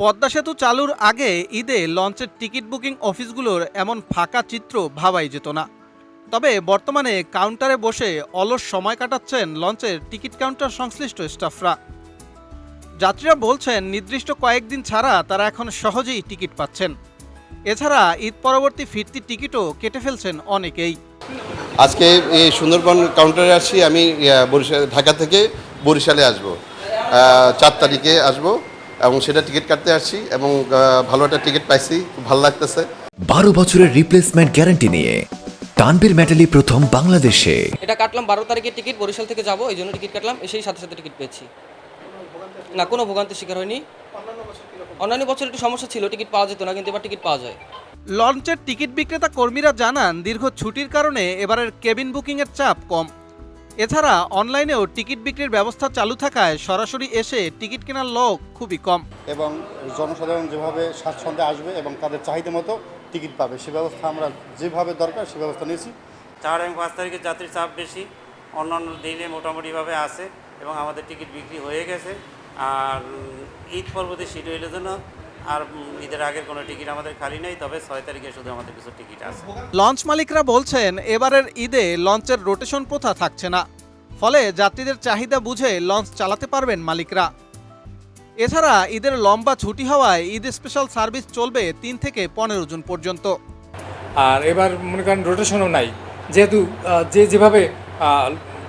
পদ্মা সেতু চালুর আগে ঈদে লঞ্চের টিকিট বুকিং অফিসগুলোর এমন ফাঁকা চিত্র ভাবাই যেত না। তবে বর্তমানে কাউন্টারে বসে অলস সময় কাটাচ্ছেন লঞ্চের টিকিট কাউন্টার সংশ্লিষ্ট স্টাফরা। যাত্রীরা বলছেন, নির্দিষ্ট কয়েকদিন ছাড়া তারা এখন সহজেই টিকিট পাচ্ছেন। এছাড়া ঈদ পরবর্তী ফিরতি টিকিটও কেটে ফেলছেন অনেকেই। আজকে এই সুন্দরবন কাউন্টারে আসছি আমি বরিশাল, ঢাকা থেকে বরিশালে আসব। চার তারিখে আসব। এবং সেটা টিকিট কাটতে আসছি এবং ভালো একটা টিকিট পাইছি খুব ভালো লাগতেছে। বারো বছরের রিপ্লেসমেন্ট গ্যারান্টি নিয়ে তানবীর মেটালি প্রথম বাংলাদেশে। এটা কাটলাম বারো তারিখের টিকিট বরিশাল থেকে যাব এই জন্য টিকিট কাটলাম এসেই সাথে সাথে টিকিট পেয়েছি। না কোনো ভোগান্তির শিকার হয়নি। অন্যান্য বছর একটু সমস্যা ছিল টিকিট পাওয়া যেত না কিন্তু এবার টিকিট পাওয়া যায়। লঞ্চের টিকিট বিক্রেতা কর্মীরা জানান দীর্ঘ ছুটির কারণে এবারের কেবিন বুকিংয়ের চাপ কম। এছাড়া অনলাইনেও টিকিট বিক্রির ব্যবস্থা চালু থাকায় সরাসরি এসে টিকিট কেনার লোক খুবই কম। এবং জনসাধারণ যেভাবে স্বাচ্ছন্দ্যে আসবে এবং তাদের চাহিদা মতো টিকিট পাবে সে ব্যবস্থা আমরা যেভাবে দরকার সে ব্যবস্থা নিয়েছি। চার এবং পাঁচ তারিখে যাত্রীর চাপ বেশি অন্যান্য দিনে মোটামুটিভাবে আছে এবং আমাদের টিকিট বিক্রি হয়ে গেছে। আর ঈদ পরবর্তী শিডিউলের জন্য আর ঈদের আগের কোনো টিকিট আমাদের খালি নেই তবে ছয় তারিখে শুধু আমাদের কিছু টিকিট আছে। লঞ্চ মালিকরা বলছেন এবারের ঈদে লঞ্চের রোটেশন প্রথা থাকছে না। ফলে যাত্রীদের চাহিদা বুঝে লঞ্চ চালাতে পারবেন মালিকরা। এছাড়া ঈদের লম্বা ছুটি হওয়ায় ঈদ স্পেশাল সার্ভিস চলবে তিন থেকে পনেরো জুন পর্যন্ত। আর এবার মনে করেন রোটেশনও নাই যেহেতু যে যেভাবে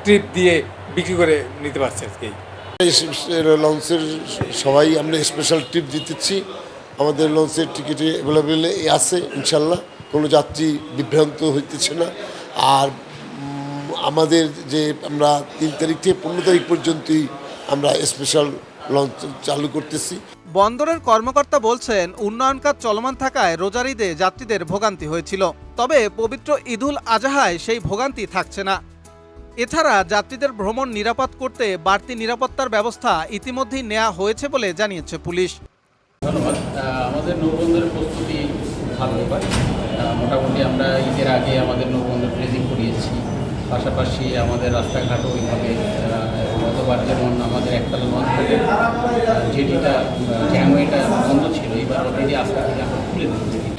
ট্রিপ দিয়ে বিক্রি করে নিতে পারছে আজকে লঞ্চের সবাই আমরা স্পেশাল ট্রিপ দিতেছি। আমাদের লঞ্চের টিকিটে অ্যাভেলেবেল আছে, ইনশাল্লাহ। কোনো যাত্রী বিভ্রান্ত হইতেছে না। আর আমাদের যে আমরা তিন তারিখ থেকে পনেরো তারিখ পর্যন্তই আমরা স্পেশাল লঞ্চ চালু করতেছি। বন্দরের কর্মকর্তা বলছেন, উন্নয়ন কাজ চলমান থাকায় রোজার ঈদে যাত্রীদের ভোগান্তি হয়েছিল। তবে পবিত্র ঈদুল আজহায় সেই ভোগান্তি থাকছে না। এছাড়া যাত্রীদের ভ্রমণ নিরাপদ করতে বাড়তি নিরাপত্তার ব্যবস্থা ইতিমধ্যেই নেওয়া হয়েছে বলে জানিয়েছে পুলিশ। ধন্যবাদ। আমাদের নৌবন্দরের প্রস্তুতি ভালো এবার। মোটামুটি আমরা ঈদের আগে আমাদের নৌবন্দর ফ্রেজিং করিয়েছি। পাশাপাশি আমাদের রাস্তাঘাটও ওইভাবে গতবার যেমন আমাদের একটা লঞ্চ থেকে জেটিটা জ্যামওয়েটা বন্ধ ছিল এইবার অলরেডি আজকে থেকে আমরা খুলে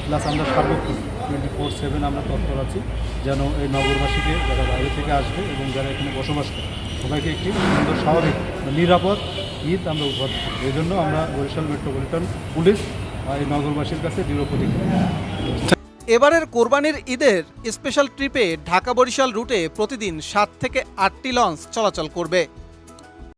প্লাস আমরা সার্বক্ষণ টোয়েন্টি ফোর সেভেন আমরা তৎপর আছি, যেন এই নগরবাসীকে যারা বাইরে থেকে আসবে এবং যারা এখানে বসবাস করে, সবাইকে একটি সুন্দর স্বাভাবিক নিরাপদ, ঈদ আমরা উপহার। এই জন্য আমরা বরিশাল মেট্রোপলিটন পুলিশ এই নগরবাসীর কাছে দৃঢ় প্রতিক্রিয়া এবারের কোরবানির ঈদের স্পেশাল ট্রিপে ঢাকা বরিশাল রুটে প্রতিদিন সাত থেকে আটটি লঞ্চ চলাচল করবে